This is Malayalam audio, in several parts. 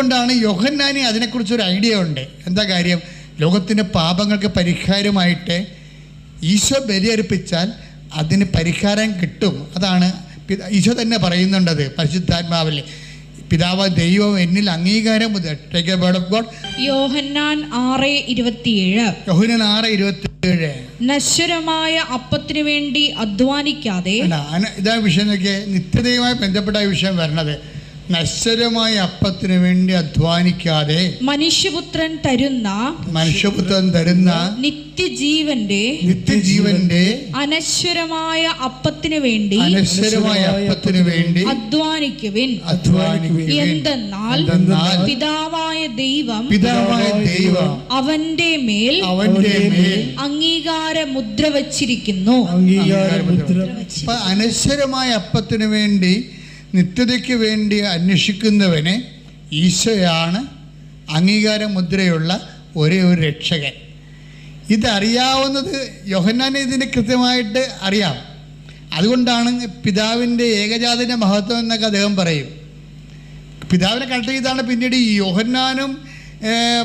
അതുകൊണ്ടാണ് യോഹന്നാനി അതിനെക്കുറിച്ചൊരു ഐഡിയ ഉണ്ട്. എന്താ കാര്യം? ലോകത്തിന്റെ പാപങ്ങൾക്ക് പരിഹാരമായിട്ട് ഈശോ ബലിയർപ്പിച്ചാൽ അതിന് പരിഹാരം കിട്ടും. അതാണ് ഈശോ തന്നെ പറയുന്നുണ്ടത് പരിശുദ്ധാത്മാവിൽ. പിതാവ് ദൈവം എന്നിൽ അംഗീകാരം യോഹന്നാൻ ആറ് ഇരുപത്തിയേഴ്. യോഹന്നാൻ ആറ് ഇരുപത്തിയേഴ്. നശ്വരമായ അപ്പത്തിനു വേണ്ടി അധ്വാനിക്കാതെ ഇതാ വിഷയം നോക്കിയ. നിത്യതയുമായി ബന്ധപ്പെട്ട വിഷയം വരണത്. നശ്വരമായ അപ്പത്തിന് വേണ്ടി അധ്വാനിക്കാതെ മനുഷ്യപുത്രൻ തരുന്ന മനുഷ്യപുത്രൻ തരുന്ന നിത്യജീവന്റെ നിത്യജീവന്റെ അനശ്വരമായ അപ്പത്തിനു വേണ്ടി അനശ്വരമായ അപ്പത്തിന് വേണ്ടി അധ്വാനിക്കുവിൻ. അധ്വാനിക്കുവിൻ. എന്തെന്നാൽ പിതാവായ ദൈവം പിതാവായ ദൈവം അവന്റെ മേൽ അവന്റെ മേൽ അംഗീകാര മുദ്ര വച്ചിരിക്കുന്നു. അംഗീകാര മുദ്ര അനശ്വരമായ അപ്പത്തിന് വേണ്ടി നിത്യതയ്ക്ക് വേണ്ടി അന്വേഷിക്കുന്നവന് ഈശോയാണ് അംഗീകാരമുദ്രയുള്ള ഒരേ ഒരു രക്ഷകൻ. ഇതറിയാവുന്നത് യോഹന്നാനെ ഇതിന് കൃത്യമായിട്ട് അറിയാം. അതുകൊണ്ടാണ് പിതാവിന്റെ ഏകജാതിന്റെ മഹത്വം എന്നൊക്കെ അദ്ദേഹം പറയും. പിതാവിനെ കണക്ട് ചെയ്താണ് പിന്നീട് ഈ യോഹന്നാനും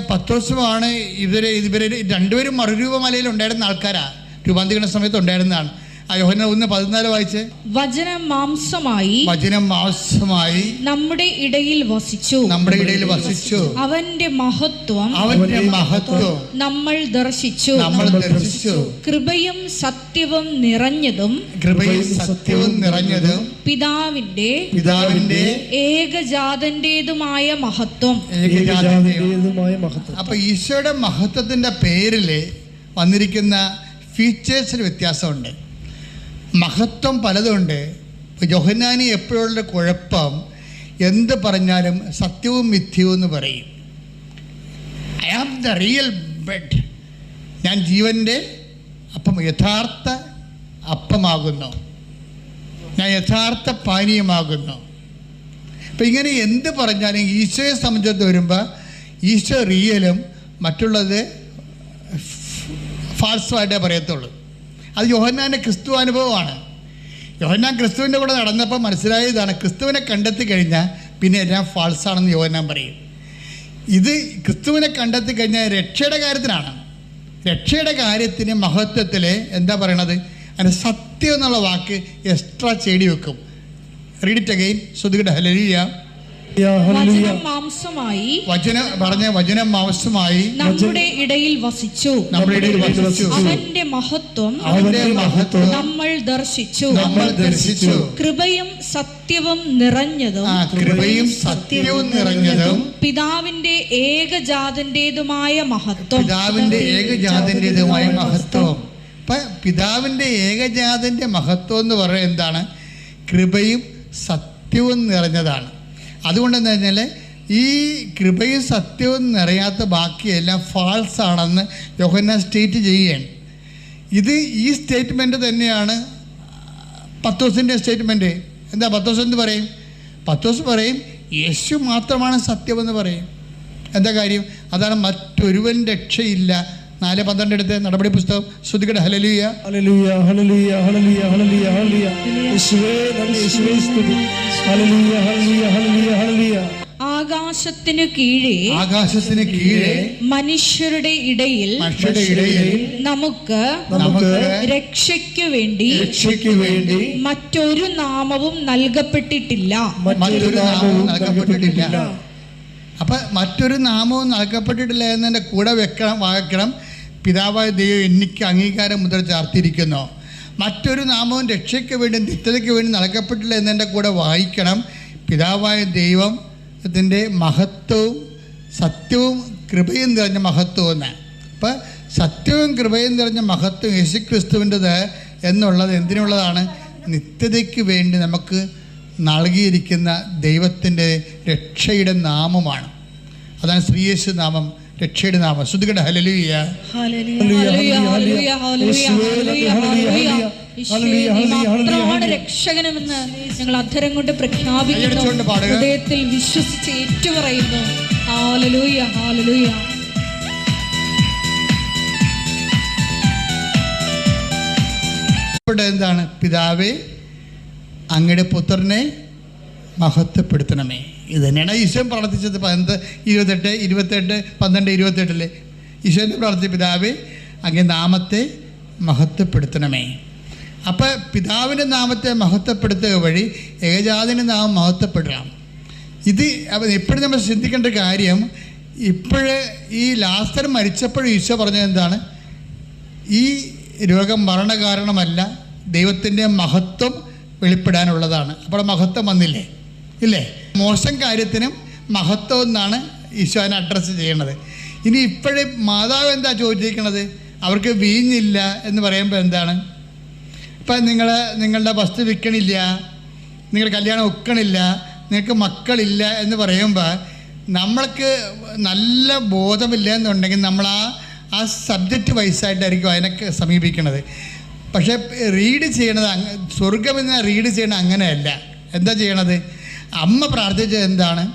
പത്രോസുമാണ് ഇവരെ ഇവരെ രണ്ടുപേരും മറുരൂപ മലയിൽ ഉണ്ടായിരുന്ന ആൾക്കാരാണ് രൂപാന്തരീകരണ സമയത്ത് ഉണ്ടായിരുന്നതാണ്. ആ യോഹന്നാൻ ഒന്ന് പതിനാല് വായിച്ച്. വചനം മാംസമായി വചനം മാംസമായി നമ്മുടെ ഇടയിൽ വസിച്ചു. നമ്മുടെ ഇടയിൽ വസിച്ചു. അവന്റെ മഹത്വം അവന്റെ മഹത്വം നമ്മൾ ദർശിച്ചു. നമ്മൾ ദർശിച്ചു. കൃപയും സത്യവും നിറഞ്ഞതും കൃപയും സത്യവും നിറഞ്ഞതും പിതാവിന്റെ പിതാവിന്റെ ഏകജാതന്റേതുമായ മഹത്വം. ഏകജാതന്റേതുമായ മഹത്വം. അപ്പൊ ഈശോയുടെ മഹത്വത്തിന്റെ പേരിൽ വന്നിരിക്കുന്ന ഫീച്ചേഴ്സിന് വ്യത്യാസമുണ്ട്. മഹത്വം പലതുണ്ട്. ഇപ്പോൾ ജോഹന്നാനി എപ്പോഴുള്ള കുഴപ്പം എന്ത് പറഞ്ഞാലും സത്യവും മിഥ്യവും എന്ന് പറയും. I am the real bread ഞാൻ ജീവന്റെ അപ്പം യഥാർത്ഥ അപ്പമാകുന്നു. ഞാൻ യഥാർത്ഥ പാനീയമാകുന്നു. അപ്പം ഇങ്ങനെ എന്ത് പറഞ്ഞാലും ഈശോയെ സംബന്ധിച്ച് വരുമ്പോൾ ഈശോ റിയലും മറ്റുള്ളത് ഫാൾസുമായിട്ടേ പറയത്തുള്ളൂ. അത് യോഹന്നാന്റെ ക്രിസ്തു അനുഭവമാണ്. യോഹന്നാൻ ക്രിസ്തുവിന്റെ കൂടെ നടന്നപ്പോൾ മനസ്സിലായതാണ് ക്രിസ്തുവിനെ കണ്ടെത്തി കഴിഞ്ഞാൽ പിന്നെ എല്ലാം ഫാൾസാണെന്ന് യോഹന്നാൻ പറയും. ഇത് ക്രിസ്തുവിനെ കണ്ടെത്തി കഴിഞ്ഞാൽ രക്ഷയുടെ കാര്യത്തിനാണ്. രക്ഷയുടെ കാര്യത്തിന് മഹത്വത്തിൽ എന്താ പറയണത്? അതിന് സത്യം എന്നുള്ള വാക്ക് എക്സ്ട്രാ ചേടി വെക്കും. റീഡ് ഇറ്റ് ശ്രുതികട ഹലലിയ ഹല്ലേലൂയ വചനം മാംസമായി വചനം പറഞ്ഞ വചനം മാംസമായി. നമ്മുടെ ഇടയിൽ വസിച്ചു. നമ്മുടെ ഇടയിൽ വസിച്ചു. അവന്റെ മഹത്വം അവന്റെ മഹത്വം നമ്മൾ ദർശിച്ചു. നമ്മൾ ദർശിച്ചു. കൃപയും സത്യവും നിറഞ്ഞതും കൃപയും സത്യവും നിറഞ്ഞതും പിതാവിന്റെ ഏകജാതന്റേതുമായ മഹത്വം. പിതാവിന്റെ ഏകജാതന്റേതുമായ മഹത്വം. പിതാവിന്റെ ഏകജാതന്റെ മഹത്വം എന്ന് പറയുന്നത് എന്താണ്? കൃപയും സത്യവും നിറഞ്ഞതാണ്. അതുകൊണ്ട് എന്താ വെച്ചാൽ ഈ കൃപയും സത്യവും നിറയാത്ത ബാക്കിയെല്ലാം ഫാൾസ് ആണെന്ന് യോഹന്ന സ്റ്റേറ്റ് ചെയ്യുകയാണ്. ഇത് ഈ സ്റ്റേറ്റ്മെന്റ് തന്നെയാണ്. പത്തോസിന്റെ സ്റ്റേറ്റ്മെന്റ് എന്താ പത്തോസ് എന്ത് പറയും? പത്തോസ് പറയും യേശു മാത്രമാണ് സത്യമെന്ന് പറയും. എന്താ കാര്യം? അതാണ് മറ്റൊരുവൻ രക്ഷയില്ല. നാല് പന്ത്രണ്ട് എടുത്ത് നടപടി പുസ്തകം ശ്രുതികട ഹലലിയ ഹല്ലേലൂയ ഹല്ലേലൂയ ഹല്ലേലൂയ ഹല്ലേലൂയ ഹല്ലേലൂയ. യേശുവേ നന്ദി യേശുവേ സ്തുതി. ഹല്ലേലൂയ ഹല്ലേലൂയ ഹല്ലേലൂയ ഹല്ലേലൂയ. ആകാശത്തിനു കീഴേ ആകാശത്തിന് കീഴേ മനുഷ്യരുടെ ഇടയിൽ മനുഷ്യരുടെ ഇടയിൽ നമുക്ക് നമുക്ക് രക്ഷയ്ക്ക് വേണ്ടി രക്ഷയ്ക്ക് വേണ്ടി മറ്റൊരു നാമവും നൽകപ്പെട്ടിട്ടില്ല. മറ്റൊരു നാമവും നൽകപ്പെട്ടിട്ടില്ല. അപ്പൊ മറ്റൊരു നാമവും നൽകപ്പെട്ടിട്ടില്ല എന്നതിന്റെ കൂടെ വെക്കണം വായിക്കണം. പിതാവായ ദൈവം എനിക്ക് അംഗീകാരം മുതൽ ചാർത്തിയിരിക്കുന്നു. മറ്റൊരു നാമവും രക്ഷയ്ക്ക് വേണ്ടി നിത്യതയ്ക്ക് വേണ്ടി നൽകപ്പെട്ടില്ല എന്നതിന്റെ കൂടെ വായിക്കണം. പിതാവായ ദൈവം അതിന്റെ മഹത്വവും സത്യവും കൃപയും നിറഞ്ഞ മഹത്വം എന്ന്. അപ്പം സത്യവും കൃപയും നിറഞ്ഞ മഹത്വം യേശുക്രിസ്തുവിന്റെത് എന്നുള്ളത് എന്തിനുള്ളതാണ്? നിത്യതയ്ക്ക് വേണ്ടി നമുക്ക് നൽകിയിരിക്കുന്ന ദൈവത്തിന്റെ രക്ഷയുടെ നാമമാണ്. അതാണ് ശ്രീയേശു നാമം. രക്ഷയുടെ നാമം ശ്രുതികട ഹലലിയ മാത്രമാണ് രക്ഷകനമെന്ന് ഞങ്ങൾ അധരം കൊണ്ട് പ്രഖ്യാപിക്കുന്നു. ഹൃദയത്തിൽ വിശ്വസിച്ച് ഏറ്റുപറയുന്നു. ഹാലലൂയ ഹാലലൂയ ഇവിടെ എന്താണ്? പിതാവേ അങ്ങയുടെ പുത്രനെ മഹത്വപ്പെടുത്തണമേ. ഇത് തന്നെയാണ് ഈശോൻ പ്രാർത്ഥിച്ചത്. പന്ത് ഇരുപത്തെട്ട് ഇരുപത്തെട്ട് പന്ത്രണ്ട് ഇരുപത്തെട്ടിൽ ഈശോന്റെ പ്രാർത്ഥിച്ച പിതാവേ അങ്ങേ നാമത്തെ മഹത്വപ്പെടുത്തണമേ. അപ്പോൾ പിതാവിന്റെ നാമത്തെ മഹത്വപ്പെടുത്തുക വഴി ഏകജാതിന്റെ നാമം മഹത്വപ്പെടണം. ഇത് അപ്പം എപ്പോഴും നമ്മൾ ചിന്തിക്കേണ്ട കാര്യം ഇപ്പോഴ് ഈ ലാസ്റ്റർ മരിച്ചപ്പോഴും ഈശോ പറഞ്ഞത് എന്താണ്? ഈ രോഗം മരണകാരണമല്ല ദൈവത്തിന്റെ മഹത്വം വെളിപ്പെടാനുള്ളതാണ്. അപ്പോൾ മഹത്വം വന്നില്ലേ? ഇല്ലേ? മോശം കാര്യത്തിനും മഹത്വം എന്നാണ് ഈശോനെ അഡ്രസ്സ് ചെയ്യണത്. ഇനി ഇപ്പോഴേ മാതാവ് എന്താ ചോദിച്ചിരിക്കണത്? അവർക്ക് വീഞ്ഞില്ല എന്ന് പറയുമ്പോൾ എന്താണ്? ഇപ്പം നിങ്ങൾ നിങ്ങളുടെ വസ്തു വിൽക്കണില്ല നിങ്ങൾ കല്യാണം ഒക്കണില്ല നിങ്ങൾക്ക് മക്കളില്ല എന്ന് പറയുമ്പോൾ നമ്മൾക്ക് നല്ല ബോധമില്ല എന്നുണ്ടെങ്കിൽ നമ്മൾ ആ ആ സബ്ജക്റ്റ് വൈസായിട്ടായിരിക്കും അതിനെ സമീപിക്കണത്. പക്ഷേ റീഡ് ചെയ്യണത് സ്വർഗം എന്ന റീഡ് ചെയ്യണത് അങ്ങനെയല്ല. എന്താ ചെയ്യണത്? അമ്മ പ്രാർത്ഥിച്ചത് എന്താണ്?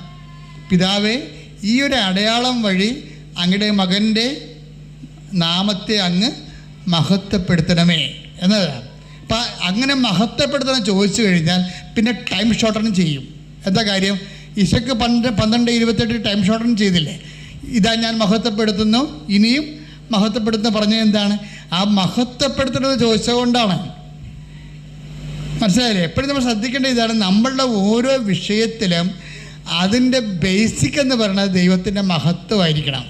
പിതാവേ ഈ ഒരു അടയാളം വഴി അങ്ങയുടെ മകന്റെ നാമത്തെ അങ്ങ് മഹത്വപ്പെടുത്തണമേ എന്നതാണ്. അപ്പം അങ്ങനെ മഹത്വപ്പെടുത്തണം ചോദിച്ചു കഴിഞ്ഞാൽ പിന്നെ ടൈം ഷോർട്ടൺ ചെയ്യും. എന്താ കാര്യം? ഇശക്ക് പന്ത്രണ്ട് പന്ത്രണ്ട് ഇരുപത്തെട്ട് ടൈം ഷോർട്ടൺ ചെയ്തില്ലേ? ഇതാ ഞാൻ മഹത്വപ്പെടുത്തുന്നു. ഇനിയും മഹത്വപ്പെടുത്തുന്ന പറഞ്ഞത് എന്താണ്? ആ മഹത്വപ്പെടുത്തുന്നത് ചോദിച്ചതുകൊണ്ടാണ് മനസ്സിലായില്ലേ? എപ്പോഴും നമ്മൾ ശ്രദ്ധിക്കേണ്ട ഇതാണ് നമ്മളുടെ ഓരോ വിഷയത്തിലും അതിന്റെ ബേസിക് എന്ന് പറയുന്നത് ദൈവത്തിന്റെ മഹത്വമായിരിക്കണം.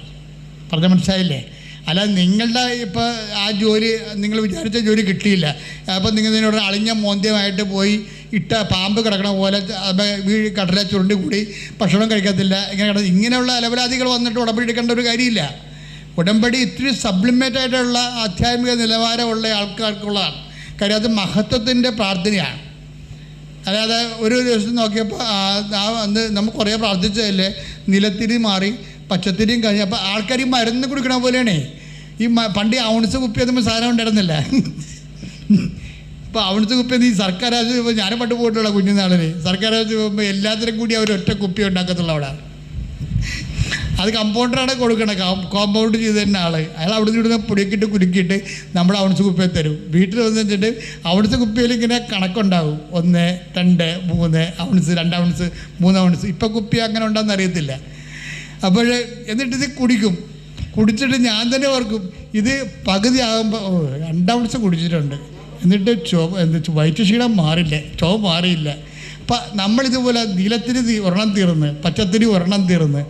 പറഞ്ഞ മനസ്സിലായില്ലേ? അല്ല നിങ്ങളുടെ ഇപ്പോൾ ആ ജോലി നിങ്ങൾ വിചാരിച്ച ജോലി കിട്ടിയില്ല. അപ്പോൾ നിങ്ങൾ ഇതിനോട് അളിഞ്ഞ മോന്ത്യമായിട്ട് പോയി ഇട്ട പാമ്പ് കിടക്കണ പോലെ വീഴ് കടല ചുരുണ്ടി കൂടി ഭക്ഷണം കഴിക്കത്തില്ല. ഇങ്ങനെ കിടന്ന് ഇങ്ങനെയുള്ള അലപരാധികൾ വന്നിട്ട് ഉടമ്പടി എടുക്കേണ്ട ഒരു കാര്യമില്ല. ഉടമ്പടി ഇത്തിരി സപ്ലിമെന്റായിട്ടുള്ള ആധ്യാത്മിക നിലവാരമുള്ള ആൾക്കാർക്കുള്ളതാണ്. കാര്യം അത് മഹത്വത്തിന്റെ പ്രാർത്ഥനയാണ്. അതായത് ഒരു ദിവസം നോക്കിയപ്പോൾ ആ- അന്ന് നമ്മൾ കുറേ പ്രാർത്ഥിച്ചതല്ലേ? നിലത്തിരി മാറി പച്ചത്തിരിയും കഴിഞ്ഞ് അപ്പോൾ ആൾക്കാർ ഈ മരുന്ന് കുടിക്കണ പോലെയാണേ. ഈ പണ്ട് ഔൺസ് കുപ്പി ഒന്നും സാധനം ഉണ്ടായിരുന്നില്ല. ഇപ്പോൾ ഔൺസ് കുപ്പി ഈ സർക്കാർ ആശുപത്രി ഞാൻ പണ്ട് പോയിട്ടുള്ള കുഞ്ഞുനാളിന് സർക്കാർ ആശുപത്രി പോകുമ്പോൾ എല്ലാത്തിനും കൂടി അവർ ഒറ്റ കുപ്പി ഉണ്ടാക്കത്തുള്ള അവിടെ. അത് കമ്പൗണ്ടറാണ് കൊടുക്കണത് കോമ്പൗണ്ട് ചെയ്ത് തന്നെ ആൾ. അയാൾ അവിടുന്ന് ഇവിടുന്ന് പൊടിക്കിട്ട് കുലുക്കിയിട്ട് നമ്മൾ അവിടുത്തെ കുപ്പിയിൽ തരും. വീട്ടിൽ വന്ന് വെച്ചിട്ട് അവിടുത്തെ കുപ്പിയിൽ ഇങ്ങനെ കണക്കുണ്ടാവും. ഒന്ന് രണ്ട് മൂന്ന് ഔൺസ് രണ്ട് ഔൺസ് മൂന്ന് ഔൺസ് ഇപ്പം കുപ്പി അങ്ങനെ ഉണ്ടോയെന്ന് അറിയത്തില്ല. അപ്പോൾ എന്നിട്ട് ഇത് കുടിക്കും. കുടിച്ചിട്ട് ഞാൻ തന്നെ ഓർക്കും ഇത് പകുതി ആകുമ്പോൾ രണ്ട് ഔൺസ് കുടിച്ചിട്ടുണ്ട്. എന്നിട്ട് ചോ എന്താ വയറ്റ് ക്ഷീണം മാറില്ല ചോ മാറിയില്ല. അപ്പം നമ്മളിതുപോലെ നീലത്തിന് ഒരെണ്ണം തീർന്ന് പച്ചത്തിരി ഒരെണ്ണം തീർന്ന്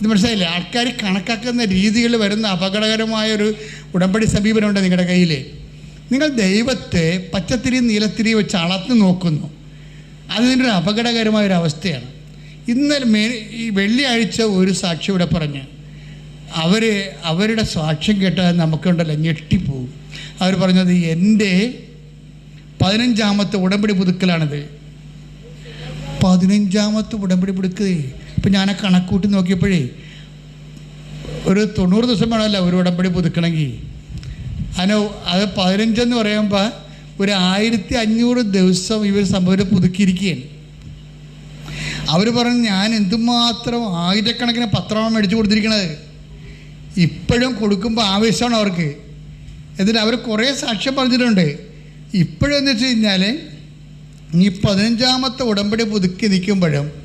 ഇത് മനസ്സിലായില്ലേ? ആൾക്കാർ കണക്കാക്കുന്ന രീതികൾ വരുന്ന അപകടകരമായ ഒരു ഉടമ്പടി സമീപനമുണ്ട് നിങ്ങളുടെ കയ്യിൽ നിങ്ങൾ ദൈവത്തെ പച്ചത്തിരി നീലത്തിരി വെച്ച് അളത്ത് നോക്കുന്നു. അതിന്റെ ഒരു അപകടകരമായ ഒരു അവസ്ഥയാണ്. ഇന്നലെ മേ ഈ വെള്ളിയാഴ്ച ഒരു സാക്ഷി ഇവിടെ പറഞ്ഞ്. അവർ അവരുടെ സാക്ഷ്യം കേട്ടാൽ നമുക്കുണ്ടല്ലോ ഞെട്ടിപ്പോവും. അവർ പറഞ്ഞത് എന്റെ പതിനഞ്ചാമത്തെ ഉടമ്പടി പുതുക്കലാണിത്. പതിനഞ്ചാമത്തെ ഉടമ്പടി പുതുക്കേ. ഇപ്പം ഞാൻ ആ കണക്കൂട്ടി നോക്കിയപ്പോഴേ ഒരു തൊണ്ണൂറ് ദിവസം വേണമല്ല ഒരു ഉടമ്പടി പുതുക്കണമെങ്കിൽ. അതിന് അത് പതിനഞ്ചെന്ന് പറയുമ്പോൾ ഒരു ആയിരത്തി അഞ്ഞൂറ് ദിവസം ഇവർ സംഭവം പുതുക്കിയിരിക്കുകയാണ്. അവർ പറഞ്ഞു ഞാൻ എന്തുമാത്രം ആയിരക്കണക്കിന് പത്രമാണ് മേടിച്ചു കൊടുത്തിരിക്കണത്. ഇപ്പോഴും കൊടുക്കുമ്പോൾ ആവേശമാണ് അവർക്ക്. എന്നിട്ട് അവർ കുറേ സാക്ഷ്യം പറഞ്ഞിട്ടുണ്ട്. ഇപ്പോഴെന്ന് വെച്ച് കഴിഞ്ഞാൽ ഈ പതിനഞ്ചാമത്തെ ഉടമ്പടി പുതുക്കി നിൽക്കുമ്പോഴും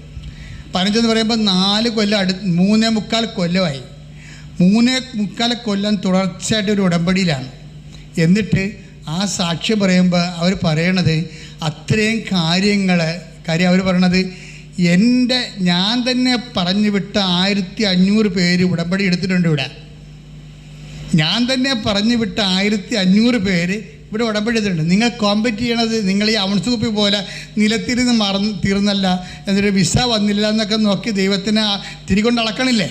പതിനഞ്ചെന്ന് പറയുമ്പോൾ നാല് കൊല്ലം അടു മൂന്നേ മുക്കാൽ കൊല്ലമായി. മൂന്നേ മുക്കാൽ കൊല്ലം തുടർച്ചയായിട്ട് ഒരു ഉടമ്പടിയിലാണ്. എന്നിട്ട് ആ സാക്ഷ്യം പറയുമ്പോൾ അവർ പറയണത് അത്രയും കാര്യങ്ങൾ കാര്യം അവർ പറയണത് എന്റെ ഞാൻ തന്നെ പറഞ്ഞു വിട്ട ആയിരത്തി അഞ്ഞൂറ് പേര് ഉടമ്പടി എടുത്തിട്ടുണ്ട് ഇവിടെ. ഞാൻ തന്നെ പറഞ്ഞു വിട്ട ആയിരത്തി അഞ്ഞൂറ് പേര് ഇവിടെ ഉടമ്പടി എടുത്തിട്ടുണ്ട് നിങ്ങൾ കോമ്പറ്റ് ചെയ്യണത് നിങ്ങൾ ഈ അവൺസൂപ്പി പോലെ നിലത്തിരുന്ന് മറന്ന് തീർന്നല്ല എന്നിട്ട് വിസ വന്നില്ല എന്നൊക്കെ നോക്കി ദൈവത്തിനെ തിരികൊണ്ട് അളക്കണില്ലേ?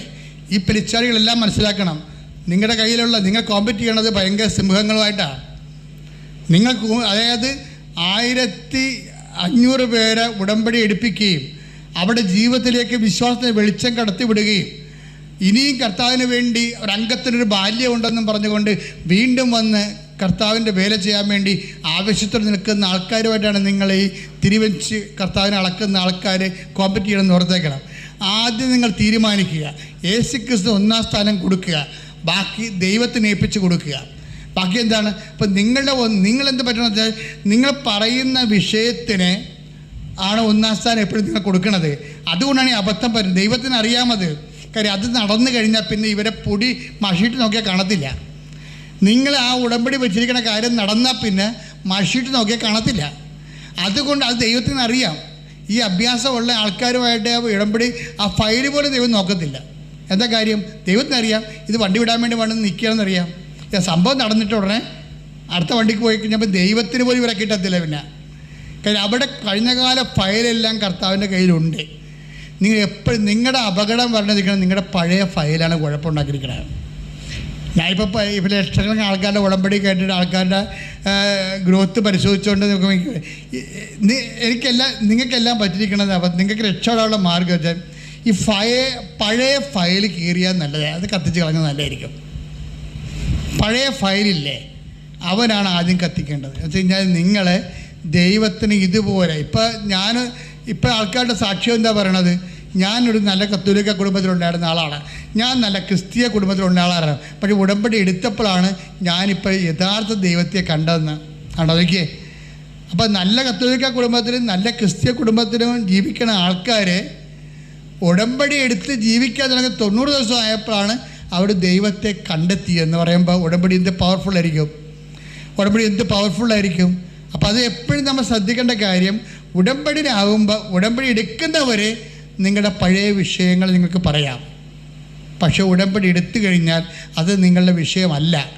ഈ പെരിച്ചാളികളെല്ലാം മനസ്സിലാക്കണം. നിങ്ങളുടെ കയ്യിലുള്ള നിങ്ങൾ കോമ്പറ്റ് ചെയ്യണത് ഭയങ്കര സിംഹങ്ങളുമായിട്ടാണ് നിങ്ങൾ അതായത് ആയിരത്തി അഞ്ഞൂറ് പേരെ ഉടമ്പടി എടുപ്പിക്കുകയും അവിടെ ജീവിതത്തിലേക്ക് വിശ്വാസത്തിന് വെളിച്ചം കടത്തിവിടുകയും ഇനിയും കർത്താവിന് വേണ്ടി ഒരംഗത്തിനൊരു ബാല്യമുണ്ടെന്നും പറഞ്ഞുകൊണ്ട് വീണ്ടും വന്ന് കർത്താവിന്റെ വേല ചെയ്യാൻ വേണ്ടി ആവശ്യത്തോടെ നിൽക്കുന്ന ആൾക്കാരുമായിട്ടാണ് നിങ്ങൾ ഈ തിരിവെച്ച് കർത്താവിനെ അളക്കുന്ന ആൾക്കാർ കോമ്പറ്റ് ചെയ്യണമെന്ന് ഓർത്തേക്കണം. ആദ്യം നിങ്ങൾ തീരുമാനിക്കുക. യേശു ക്രിസ്തു ഒന്നാം സ്ഥാനം കൊടുക്കുക. ബാക്കി ദൈവത്തിന് ഏൽപ്പിച്ച് കൊടുക്കുക. ബാക്കി എന്താണ്? ഇപ്പം നിങ്ങളുടെ നിങ്ങളെന്ത് പറ്റണമെന്ന് വെച്ചാൽ നിങ്ങൾ പറയുന്ന വിഷയത്തിന് ആണ് ഒന്നാം സ്ഥാനം എപ്പോഴും നിങ്ങൾ കൊടുക്കണത്. അതുകൊണ്ടാണ് ഈ അബദ്ധം പറ്റുന്നത് ദൈവത്തിന് അറിയാമത് കാര്യം അത് നടന്നു കഴിഞ്ഞാൽ പിന്നെ ഇവരെ പൊടി മഷിയിട്ട് നോക്കിയാൽ കാണത്തില്ല. നിങ്ങൾ ആ ഉടമ്പടി വെച്ചിരിക്കുന്ന കാര്യം നടന്നാൽ പിന്നെ മഷിട്ട് നോക്കിയാൽ കാണത്തില്ല. അതുകൊണ്ട് അത് ദൈവത്തിന് അറിയാം. ഈ അഭ്യാസമുള്ള ആൾക്കാരുമായിട്ട് ആ ഉടമ്പടി ആ ഫയൽ പോലും ദൈവം നോക്കത്തില്ല. എന്താ കാര്യം? ദൈവത്തിന് അറിയാം. ഇത് വണ്ടി വിടാൻ വേണ്ടി വേണമെന്ന് ഇത് സംഭവം നടന്നിട്ട് ഉടനെ അടുത്ത വണ്ടിക്ക് പോയി കഴിഞ്ഞപ്പോൾ ദൈവത്തിന് പോലും ഇവരെ കിട്ടത്തില്ല പിന്നെ. കാര്യം അവിടെ കഴിഞ്ഞകാല ഫയലെല്ലാം കർത്താവിന്റെ കയ്യിലുണ്ട്. നിങ്ങൾ എപ്പോഴും നിങ്ങളുടെ അപകടം പറഞ്ഞിരിക്കണം. നിങ്ങളുടെ പഴയ ഫയലാണ് കുഴപ്പമുണ്ടാക്കിയിരിക്കുന്നത് ഞാനിപ്പോൾ ഇപ്പോൾ ലക്ഷക്കണക്കിന് ആൾക്കാരുടെ ഉടമ്പടി കേട്ടിട്ട് ആൾക്കാരുടെ ഗ്രോത്ത് പരിശോധിച്ചുകൊണ്ട് എനിക്കെല്ലാം നിങ്ങൾക്കെല്ലാം പറ്റിയിരിക്കണത് അപ്പം നിങ്ങൾക്ക് രക്ഷപ്പെടാനുള്ള മാർഗം വെച്ചാൽ ഈ ഫയ പഴയ ഫയൽ കീറിയാൽ നല്ലതാണ് അത് കത്തിച്ച് കളഞ്ഞാൽ നല്ലതായിരിക്കും. പഴയ ഫയലില്ലേ അവനാണ് ആദ്യം കത്തിക്കേണ്ടത്. എന്ന് വെച്ച് കഴിഞ്ഞാൽ നിങ്ങളെ ദൈവത്തിന് ഇതുപോലെ ഇപ്പം ഞാൻ ഇപ്പം ആൾക്കാരുടെ സാക്ഷ്യം എന്താ പറയണത്? ഞാനൊരു നല്ല കത്തോലിക്ക കുടുംബത്തിലുണ്ടായിരുന്ന ആളാണ്. ഞാൻ നല്ല ക്രിസ്തീയ കുടുംബത്തിലുള്ള ആളാണ്. പക്ഷേ ഉടമ്പടി എടുത്തപ്പോഴാണ് ഞാനിപ്പോൾ യഥാർത്ഥ ദൈവത്തെ കണ്ടതെന്ന്. ആണോ നോക്കിയേ. അപ്പം നല്ല കത്തോലിക്ക കുടുംബത്തിലും നല്ല ക്രിസ്തീയ കുടുംബത്തിലും ജീവിക്കുന്ന ആൾക്കാർ ഉടമ്പടി എടുത്ത് ജീവിക്കാൻ തുടങ്ങി തൊണ്ണൂറ് ദിവസം ആയപ്പോഴാണ് അവർ ദൈവത്തെ കണ്ടെത്തി എന്ന് പറയുമ്പോൾ ഉടമ്പടി എന്ത് പവർഫുൾ ആയിരിക്കും? ഉടമ്പടി എന്ത് പവർഫുൾ ആയിരിക്കും? അപ്പോൾ അത് എപ്പോഴും നമ്മൾ ശ്രദ്ധിക്കേണ്ട കാര്യം ഉടമ്പടിയിലാകുമ്പോൾ ഉടമ്പടി എടുക്കുന്നവരെ നിങ്ങളുടെ പഴയ വിഷയങ്ങൾ നിങ്ങൾക്ക് പറയാം. പക്ഷേ ഉടമ്പടി എടുത്തു കഴിഞ്ഞാൽ അത് നിങ്ങളുടെ വിഷയമല്ല.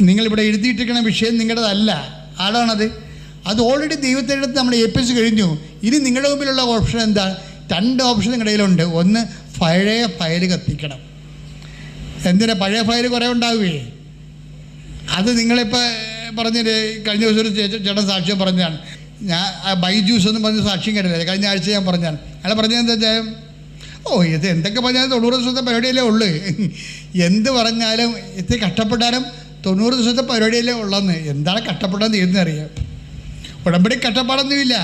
നിങ്ങളിവിടെ എഴുതിയിട്ടിരിക്കുന്ന വിഷയം നിങ്ങളുടേതല്ല. ആരാണത്? അത് ഓൾറെഡി ദൈവത്തിന്റെ അടുത്ത് നമ്മൾ ഏൽപ്പിച്ച് കഴിഞ്ഞു. ഇനി നിങ്ങളുടെ മുമ്പിലുള്ള ഓപ്ഷൻ എന്താ? രണ്ട് ഓപ്ഷൻ നിങ്ങളുടെ കയ്യിലുണ്ട്. ഒന്ന് പഴയ ഫയൽ കത്തിക്കണം. എന്തിനാ പഴയ ഫയൽ കുറേ ഉണ്ടാവുകയേ അത് നിങ്ങളിപ്പോൾ പറഞ്ഞില്ലേ കഴിഞ്ഞ ദിവസം ഒരു ചേട്ടൻ സാക്ഷ്യം പറഞ്ഞാണ് ഞാൻ ബൈജൂസ് എന്ന് പറഞ്ഞ് സാക്ഷ്യം കേട്ടില്ലേ. കഴിഞ്ഞ ആഴ്ച ഞാൻ പറഞ്ഞാണ്. അയാൾ പറഞ്ഞത് എന്താ വെച്ചാൽ ഓ ഇത് എന്തൊക്കെ പറഞ്ഞാലും തൊണ്ണൂറ് ദിവസത്തെ പരിപാടിയല്ലേ ഉള്ളൂ. എന്ത് പറഞ്ഞാലും ഇത്തിരി കഷ്ടപ്പെട്ടാലും തൊണ്ണൂറ് ദിവസത്തെ പരിപാടിയല്ലേ ഉള്ളെന്ന്. എന്താണ് കഷ്ടപ്പെട്ടെന്ന് തീർന്നറിയാം ഉടമ്പടി കഷ്ടപ്പാടൊന്നുമില്ല.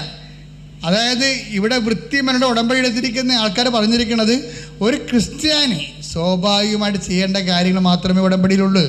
അതായത് ഇവിടെ വൃത്തിമനുടെ ഉടമ്പടി എടുത്തിരിക്കുന്ന ആൾക്കാർ പറഞ്ഞിരിക്കുന്നത് ഒരു ക്രിസ്ത്യാനി സ്വാഭാവികമായിട്ട് ചെയ്യേണ്ട കാര്യങ്ങൾ മാത്രമേ ഉടമ്പടിയിലുള്ളൂ.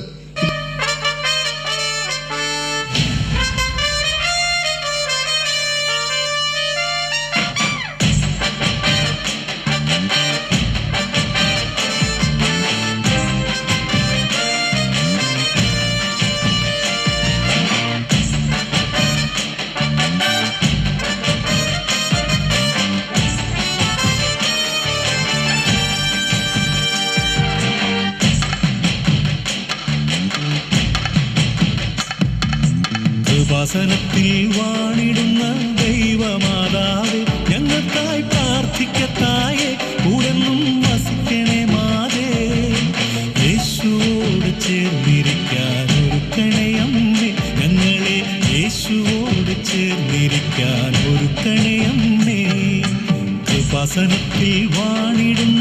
வசனத்தில் வாணிடும்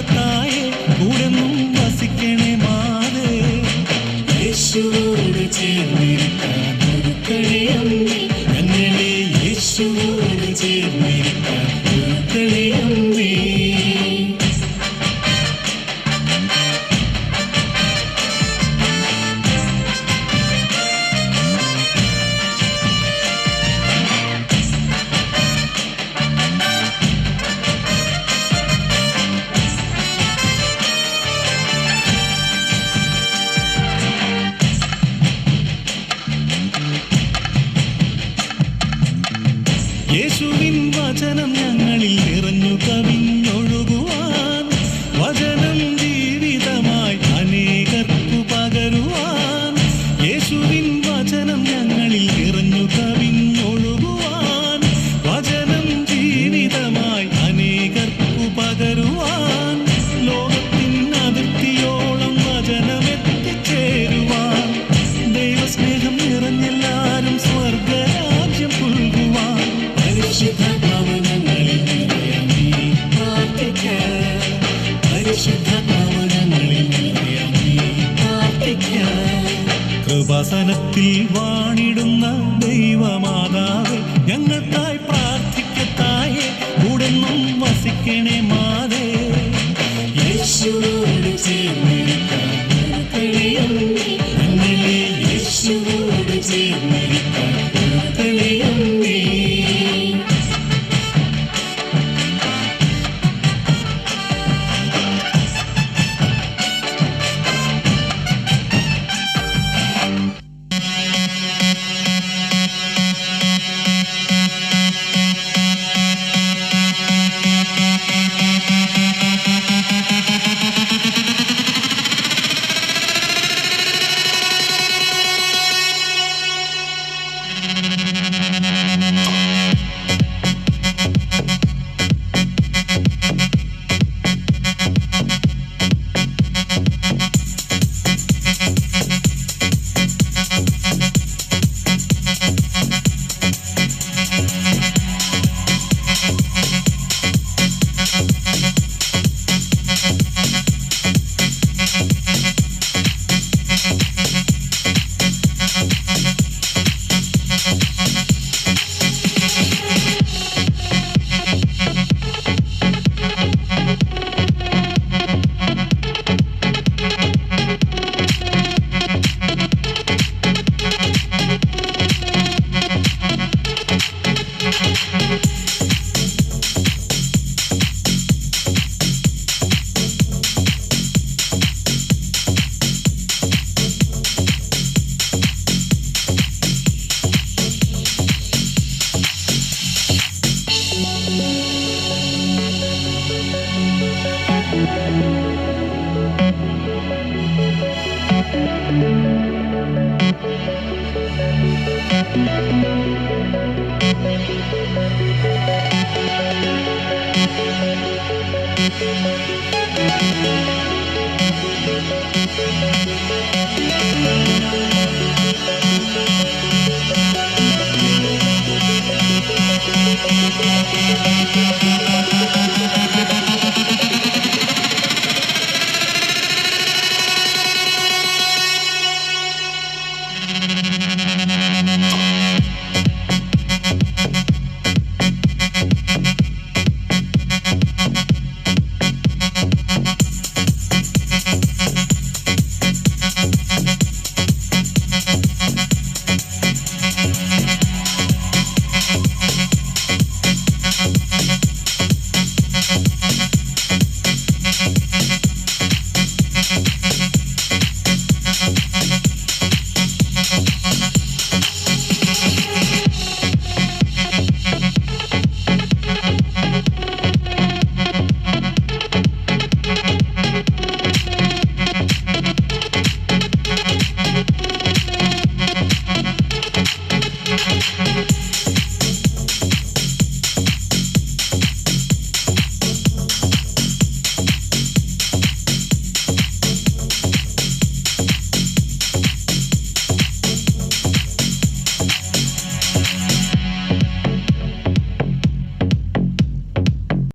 ತಾಯ യേശുവിൻ വചനം ഞങ്ങളിൽ നിറഞ്ഞു കവിഞ്ഞൊഴുകുവാൻ வானத்தில் வாணி